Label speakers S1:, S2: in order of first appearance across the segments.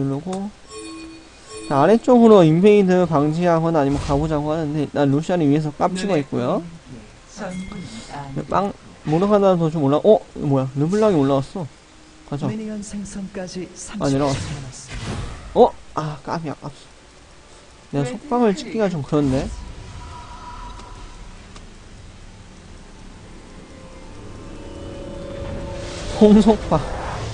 S1: 누르고 자, 아래쪽으로 인베이드 방지하거나 아니면 가보자고 하는데 일단 루시안이 위에서 깝치고 있고요. 빵 모르가나 도 좀 올라 어? 뭐야? 르블랑이 올라왔어. 가자.
S2: 30초
S1: 아.
S2: 남았습니다.
S1: 어? 아 까비 아깝어 내가 속방을 찍기가 좀 그렇네 홍속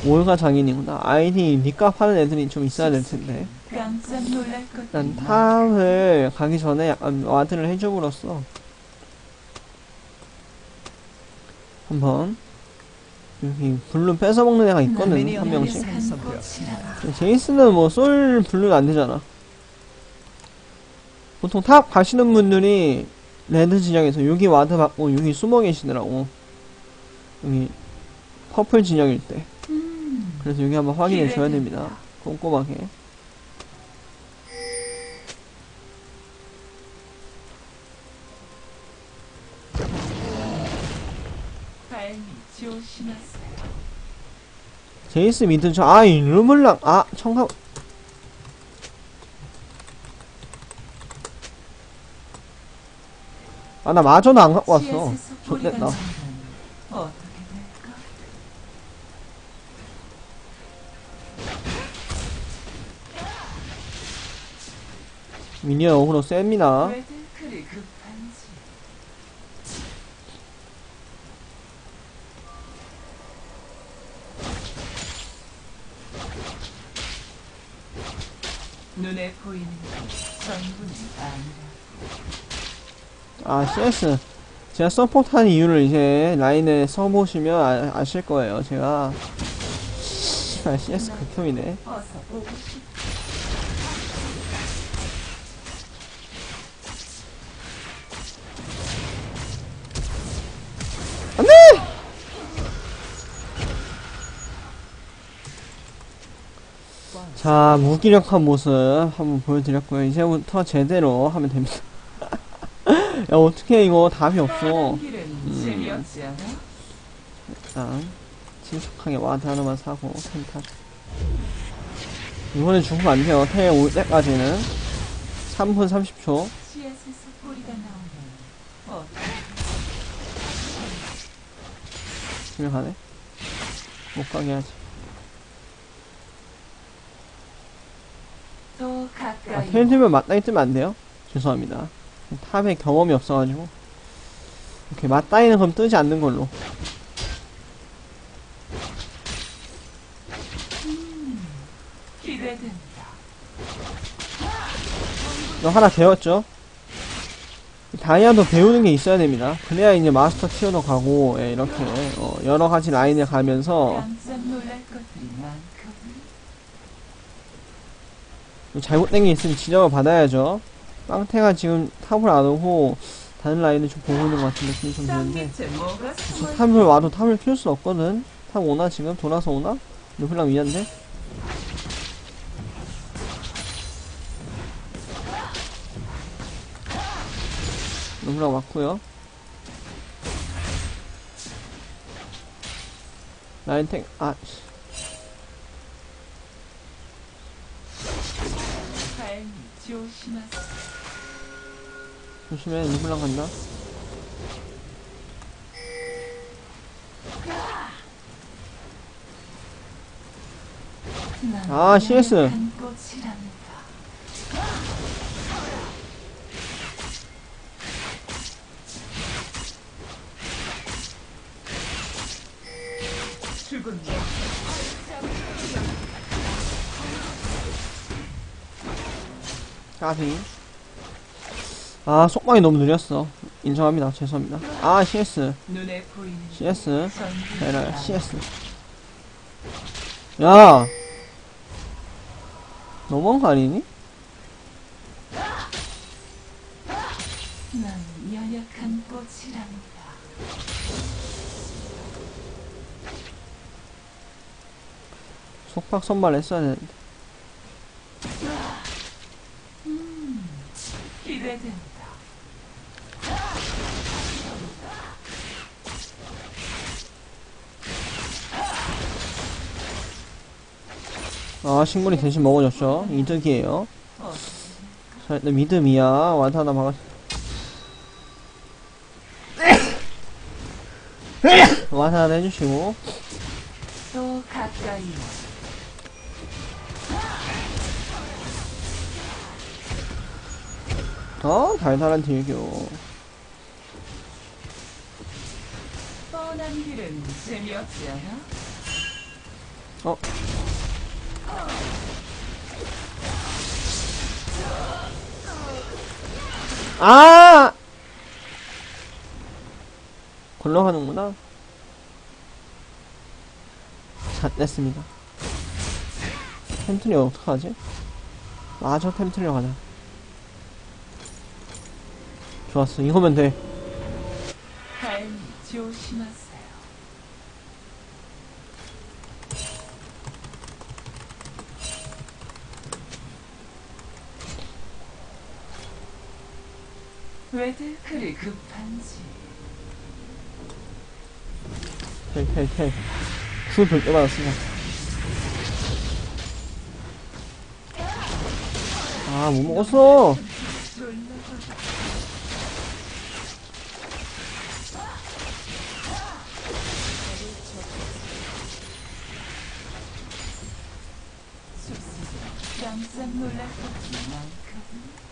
S1: 박 올가 장인이구나 아이디 니값 하는 애들이 좀 있어야 될 텐데 일단 탑을 가기 전에 약간 와드를 해줌으로써 한번 여기 블루 뺏어먹는 애가 있거든
S2: 미니언
S1: 한 명씩
S2: 생성되었습니다.
S1: 제이스는 뭐 솔 블루가 안 되잖아. 보통 탑 가시는 분들이 레드 진영에서 여기 와드 받고 여기 숨어 계시더라고. 여기 퍼플 진영일 때. 그래서 여기 한번 확인해 줘야 됩니다. 꼼꼼하게. 제이스 미드 저 아이 르블랑 아 청각 아나 마저도 안 갖고 왔어. 좋겠다. 미니언 어그로 셉니다.
S3: 눈에 보이는 전부는 아니라.
S1: 아 CS. 제가 서포트한 이유를 이제 라인에 써보시면 아, 아실 거예요 제가. 씨발 CS 극혐이네
S3: 어서 보고 싶
S1: 자 무기력한 모습 한번 보여드렸고요. 이제부터 제대로 하면 됩니다. 야 어떻게 이거. 답이 없어.
S3: 않아?
S1: 일단 침착하게 와드 하나만 사고 펜타. 이번엔 죽으면 안 돼요. 텔올 때까지는. 3분 30초.
S3: CS에서 소리가 나오면 어떻게
S1: 집에 가네. 못 가게 하지 아,
S3: 가까이
S1: 텔 들면 맞다이 뜨면 안 돼요 죄송합니다 탑에 경험이 없어가지고 이렇게 맞다이는 그럼 뜨지 않는 걸로
S3: 기대된다.
S1: 너 하나 배웠죠? 다이아도 배우는 게 있어야 됩니다. 그래야 이제 마스터 티어도 가고, 예, 이렇게, 어, 여러 가지 라인을 가면서,
S3: 깜짝 놀랄 것들이 많거든.
S1: 잘못된 게 있으면 지적을 받아야죠. 빵태가 지금 탑을 안 오고, 다른 라인을 좀 보고 있는 것 같은 느낌이
S3: 좀땅
S1: 드는데, 탑을 와도 탑을 키울 수 없거든? 탑 오나 지금? 돌아서 오나? 르블랑 위한데? 르블랑 왔고요 라인 탱, 아, 씨. 조심해, 르블랑 간다.
S3: 난
S1: 아, CS. 까비. 아, 속방이 너무 느렸어. 인정합니다. 죄송합니다. 아, CS. CS. 에라,
S3: 다
S1: CS. 야! 너무한 거 아니니? 속박 선발 했어야 되는데.
S3: 기대된다.
S1: 아 식물이 대신 먹어줬죠. 이득이에요.
S3: 어,
S1: 자 일단 믿음이야. 완타 하나 막아 완타 하나 해주시고.
S3: 또 가까이
S1: 어 달달한 딜교
S3: 뻔한 길은 재미없지 않아?
S1: 어 아! 굴러가는구나. 자, 냈습니다. 템트리 어떡하지? 아, 저 템트리로 가자. 좋았어. 이거면 돼.
S3: 삶이 조심하세요. 왜들 그리 급한지
S1: 텔, 텔, 텔. 쿨 별게 받았습니다. 아, 못 먹었어!
S3: 졸라서 숲속에 깜짝 놀랄 것이 많거든.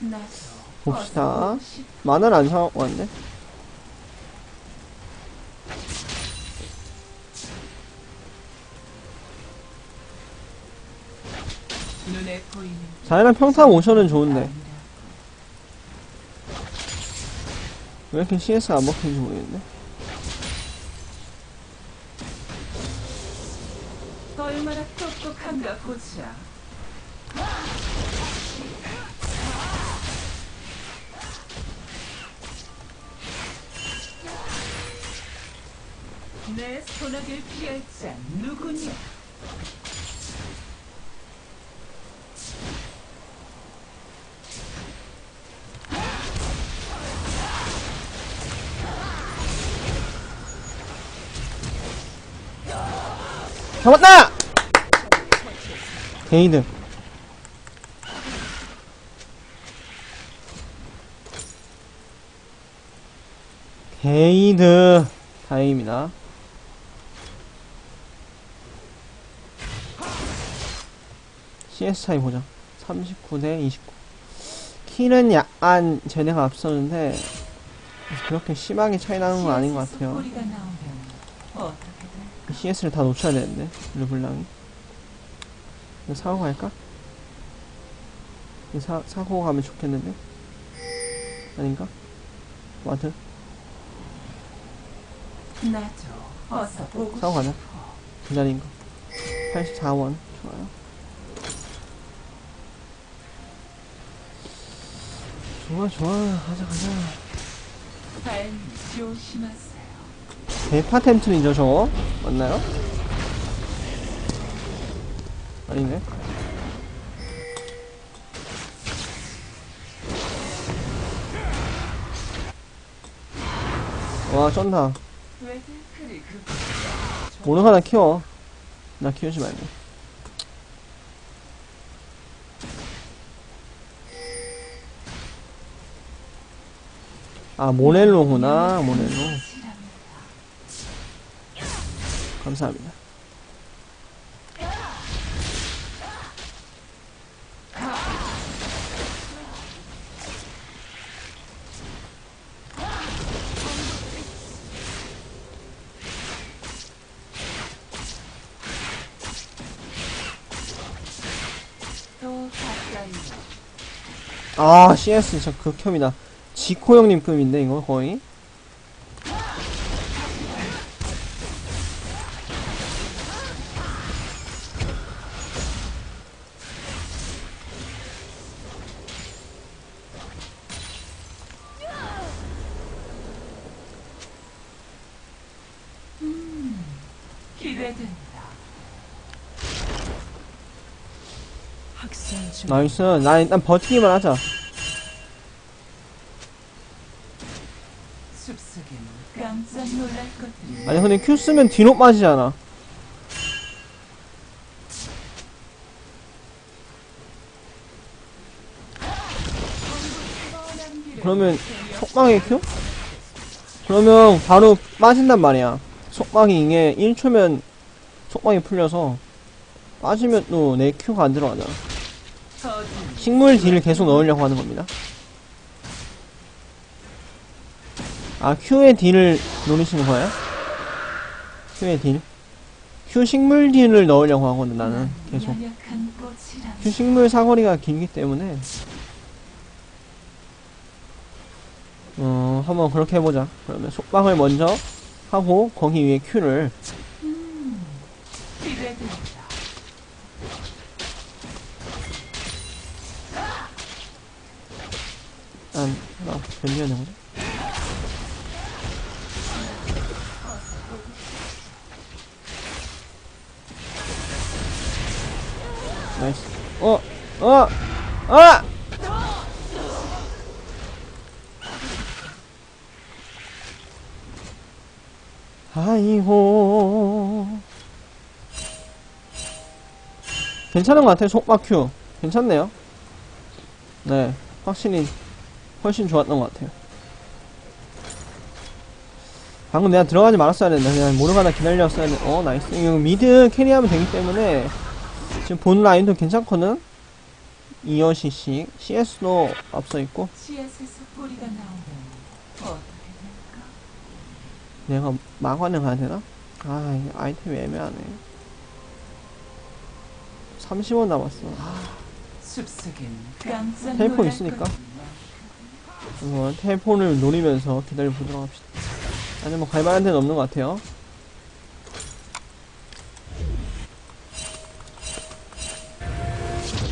S3: 나도 싶-
S1: 만화를 안 사고 왔네? 자이랑 평타 모션은 좋은데. 왜 이렇게 CS가 안 먹히는지 모르겠네.
S3: 얼마나 똑똑한가 보자. 소나기를 피할 자 누구냐?
S1: 잡았다! 게이드. 게이드. 다행입니다. CS 차이 보자. 39대 29. 키는 약간 쟤네가 앞서는데, 그렇게 심하게 차이 나는 건 아닌 것 같아요. CS를 다 놓쳐야 되는데 르블랑이 사고 갈까? 사, 사고 가면 좋겠는데 아닌가? 와드 사고 가자. 기다린 거 84원 좋아요 좋아 좋아 가자 가자
S3: 삶 조심하세요.
S1: 대파 템튼이죠 저거? 맞나요? 아니네 와 쩐다
S3: 급
S1: 모르가나 키워 나 키우지 말고 아 모넬로구나 모넬로. 감사합니다. 아 CS 진짜 극혐이다 지코 형님 급인데 이거 거의? 나이스. 나 일단 버티기만 하자
S3: 숲속엔 깜짝 놀랄 것들이
S1: 아니 근데 Q 쓰면 뒤로 빠지잖아? 그러면 속박의 Q? 그러면 바로 빠진단 말이야. 속박이 이게 1초면 속박이 풀려서 빠지면 또 내 Q가 안 들어가잖아. 식물 딜을 계속 넣으려고 하는 겁니다. 아 Q의 딜을 노리시는 거야? Q의 딜? Q 식물 딜을 넣으려고 하거든 나는 계속.
S3: 연약한 꽃이라
S1: Q 식물 사거리가 길기 때문에. 어 한번 그렇게 해보자. 그러면 속박을 먼저 하고 거기 위에
S3: 기대된다.
S1: 한 하나 변기가 되거든 어! 어! 어! 아이고 괜찮은 것 같아요 속박 큐 괜찮네요 네 확실히 훨씬 좋았던 것 같아요 방금 내가 들어가지 말았어야 된다 그냥 모르가나 기다렸어야 돼어 나이스 이거 미드 캐리하면 되기 때문에 지금 본 라인도 괜찮거든? 2여시씩 CS도 앞서 있고? 내가 마관을 가야 되나? 아 아이템이 애매하네. 30원 남았어. 아,
S3: 놀랄
S1: 있으니까. 이거 텔폰을 노리면서 기다려 보도록 합시다. 아니 뭐 갈만한 데는 없는 것 같아요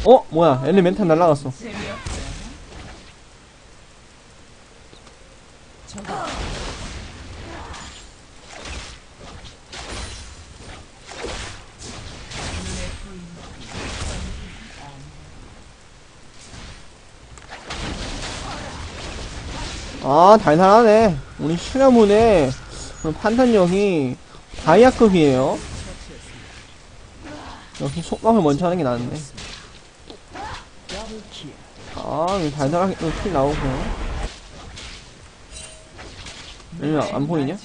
S1: 어? 뭐야 엘리멘탈 날라갔어 아 달달하네 우리 슈라문의 그런 판단력이 다이아급이에요 역시 속박을 먼저 하는 게 낫네. 아 달달하게 또킬 나오고. 엘리 안 보이냐?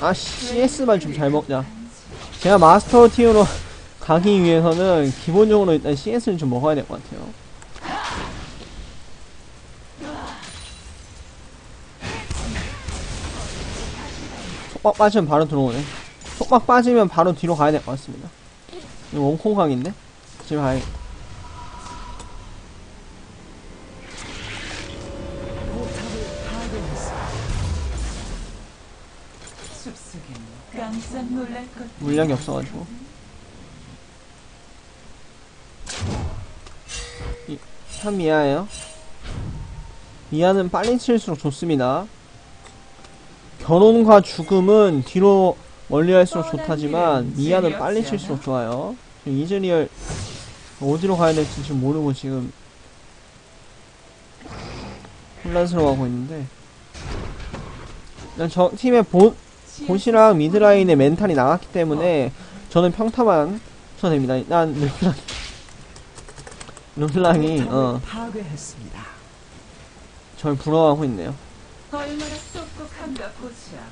S1: 아 CS만 좀 잘 먹자. 제가 마스터 티어로 가기 위해서는 기본적으로 일단 CS를 좀 먹어야 될 것 같아요 속박 빠지면 바로 들어오네. 속박 빠지면 바로 뒤로 가야 될 것 같습니다. 이거 원콩 강인데? 집에 가야겠다. 물량이 없어가지고. 이, 참 미아예요. 미아는 빨리 칠수록 좋습니다 결혼과 죽음은 뒤로 멀리 할수록 좋다지만 미아는 빨리 칠수록 좋아요 지금 이즈리얼 어디로 가야 될지 지금 모르고 지금 혼란스러워하고 있는데 일단 저 팀의 본 보시랑 미드라인의 멘탈이 나갔기 때문에 저는 평타만 쳐냅니다. 일단 르블랑 르블랑이
S2: 포탑을
S1: 어,
S2: 파괴했습니다.
S1: 절 부러워하고 있네요.
S3: 보자.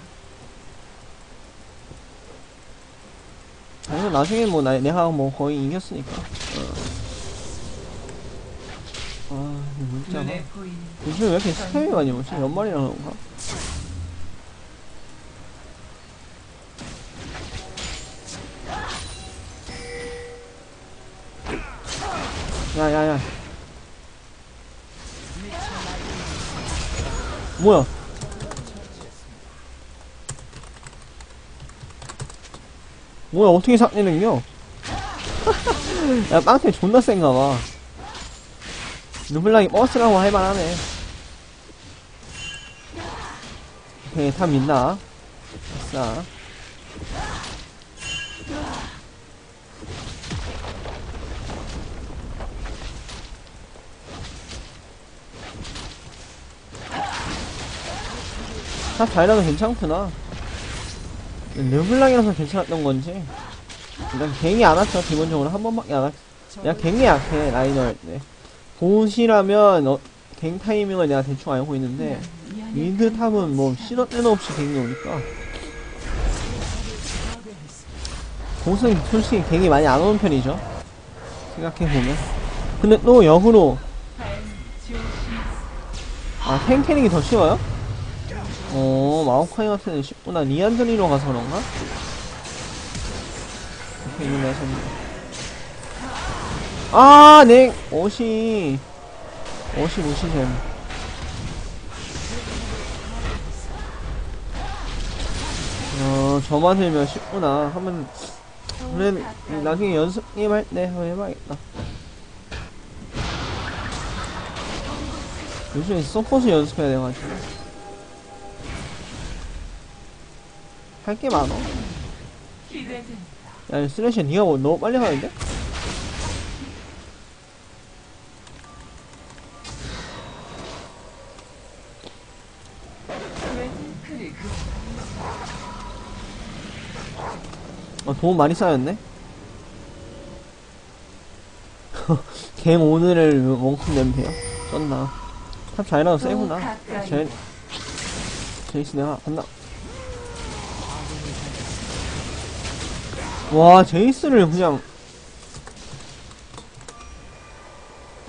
S1: 아니면 나중에 뭐 나, 내가 뭐 거의 이겼으니까. 어. 아, 이 문자가
S3: 눈에 보이는
S1: 요즘 왜 이렇게 스팸이 많이 오지? 연말이라 그런가? 야야야 뭐야 뭐야 어떻게 삭내는겨 야? 빵태 존나 센가봐. 르블랑이 버스라고 할만하네. 오케이 탑 있나? 아싸 다 다이라도 괜찮구나. 르블랑이라서 괜찮았던 건지. 일단 갱이 안 왔죠, 기본적으로. 한 번밖에 안 왔, 내가 갱이 약해, 라이너 할 때. 보시라면, 어, 갱 타이밍을 내가 대충 알고 있는데, 미드 탑은 뭐, 시도 때도 없이 갱이 오니까. 보스는 솔직히 갱이 많이 안 오는 편이죠. 생각해보면. 근데 또 역으로, 아, 탱 캐릭이 더 쉬워요? 어, 마오카이 같은 애는 쉽구나. 리안드리로 가서 그런가? 하셨네. 아, 네, 옷이, 옷이 무시잼. 어, 저만 들면 쉽구나. 한번, 그래, 나중에 연습 게임 할 때 한번 해봐야겠다. 요즘에 서포트 연습해야 돼가지고. 할 게 많어. 야, 쓰레쉬 니가 뭐 너무 빨리 가는데? 어, 도움 많이 쌓였네? 갱 오늘을 원큼 내면 돼요. 쩐다. 탑 자이라도 세구나. 제, 제이스 내가 간다. 와, 제이스를 그냥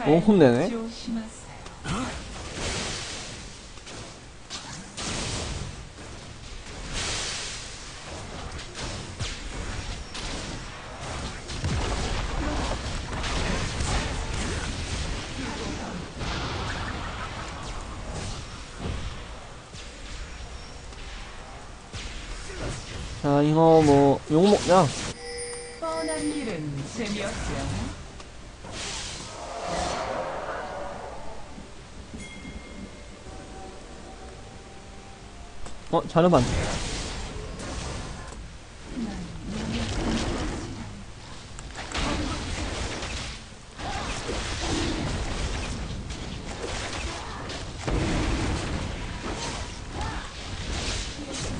S1: 원큼 내네?
S3: 조심하세요.
S1: 자, 이거 뭐, 욕 먹자.
S3: 재미없죠.
S1: 어, 자르반.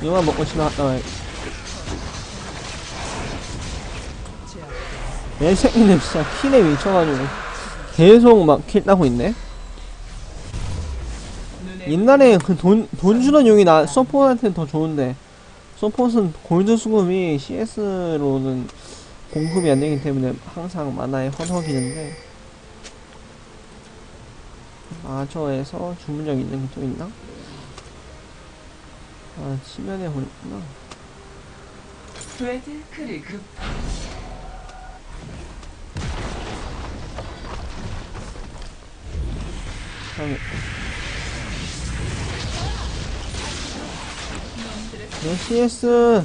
S1: 이거만 먹고 집에 갔 얘 새끼는 진짜 킬에 미쳐가지고 계속 막 킬 따고 있네 옛날에 그 돈, 돈 주는 용이 나, 서폿한테는 더 좋은데, 서폿은 골드 수급이 CS로는 공급이 안 되기 때문에 항상 만화에 허덕이는데, 마저에서 주문력 있는 게 또 있나? 아, 치면에 보냈구나. 다음에. 네, CS.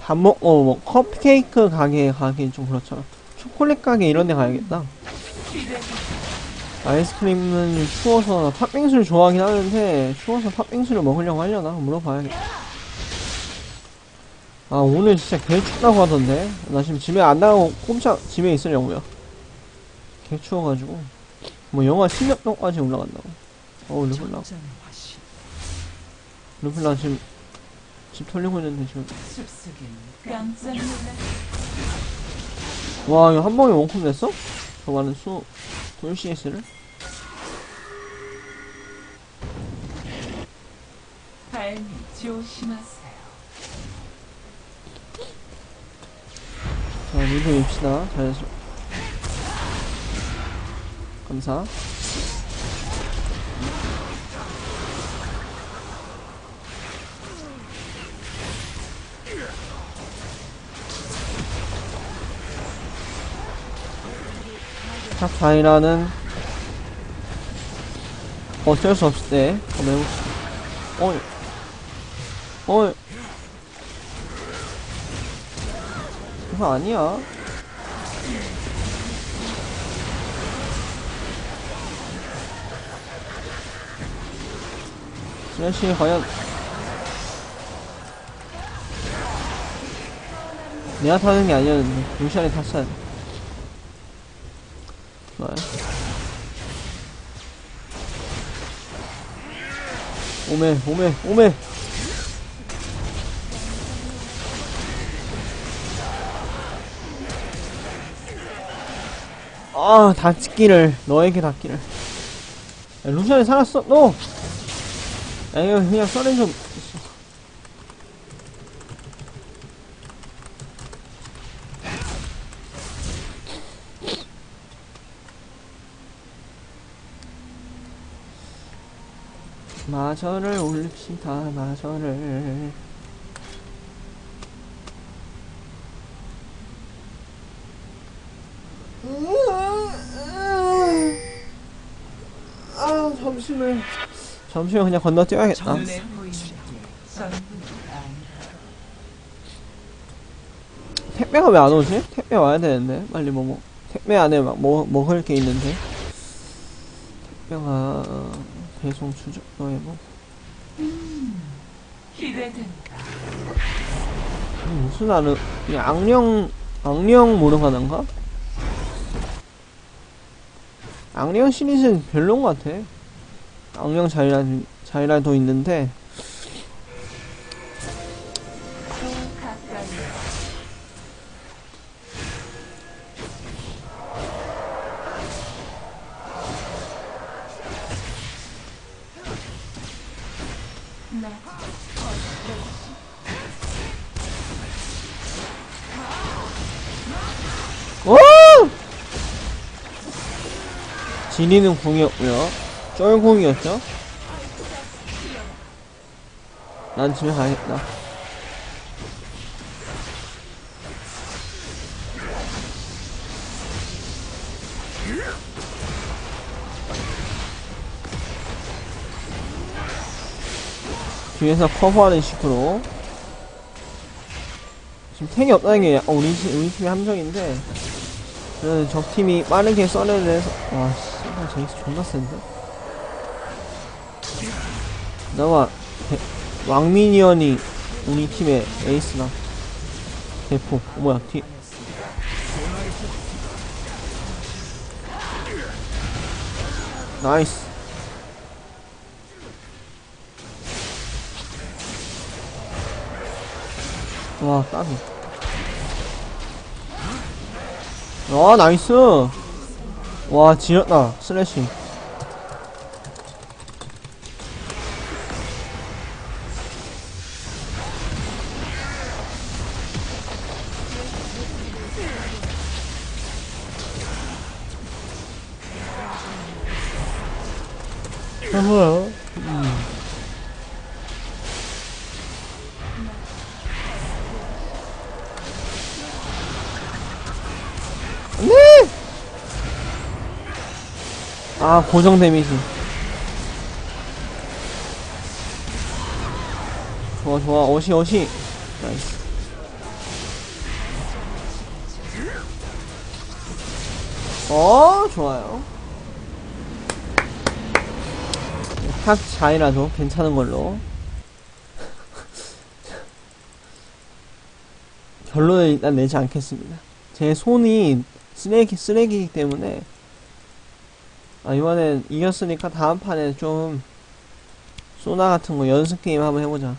S1: 밥 먹고 뭐 컵케이크 가게 가기 좀 그렇잖아. 초콜릿 가게 이런 데 가야겠다. 아이스크림은 추워서 팥빙수를 좋아하긴 하는데 추워서 팥빙수를 먹으려고 하려나 물어봐야겠다. 아 오늘 진짜 개 춥다고 하던데 나 지금 집에 안 나가고 꼼짝 집에 있으려고요. 개 추워가지고 뭐 영하 16도까지 올라간다고. 어우 르블랑. 르블랑 지금 집 털리고 있는데 지금 와 이거 한 방에 원콤 냈어? 저 많은 수 돌 CS를?
S3: 발밑 조심하세요.
S1: 자, 리뷰 입시다. 잘했어. 감사. 탑 자이라는 어쩔 수 없을 때 한번 해봅시다. 어이. 어이. 그거 아니야. 슬래시 과연 내가 타는 게 아니었는데 루시안이 탔어야 돼. 오메 오메 오메 아 닿기를. 너에게 닿기를. 야, 루시안이 살았어? 너! 야, 이거 그냥 써렌 좀 마저를 올립시다 마저를 아 잠시만 잠시만 그냥 건너뛰어야겠다
S3: 전부는 아니다.
S1: 택배가 왜 안 오지? 택배 와야 되는데 빨리 뭐, 뭐 택배 안에 막 뭐 먹을 게 있는데 택배가 어, 배송 추적 너의 뭐
S3: 기대된다.
S1: 음, 무슨 아는 이 악령 악령 모르가난가? 악령 시리즈는 별론 것 같아. 악령 자이란 자이란도 있는데! 진이는 궁이었고요. 쩔궁이었죠. 난 집에 가야겠다. 뒤에서 커버하는 식으로 지금 탱이 없다는 게 약간 우리, 팀- 우리 팀의 함정인데 그래서 적 팀이 빠르게 써내를 해서 와 씨발 제이스 존나 센데 나와 대- 왕미니언이 우리 팀의 에이스나. 대포. 어, 뭐야 뒤 나이스. 와 까비 아 나이스. 와 지렸다 슬래시 아, 고정 데미지. 좋아, 좋아. 어시, 어시. 나이스. 어, 좋아요. 탁 자이라도 괜찮은 걸로. 결론을 일단 내지 않겠습니다. 제 손이 쓰레기, 쓰레기이기 때문에, 아, 이번엔 이겼으니까 다음 판에 좀, 소나 같은 거 연습 게임 한번 해보자.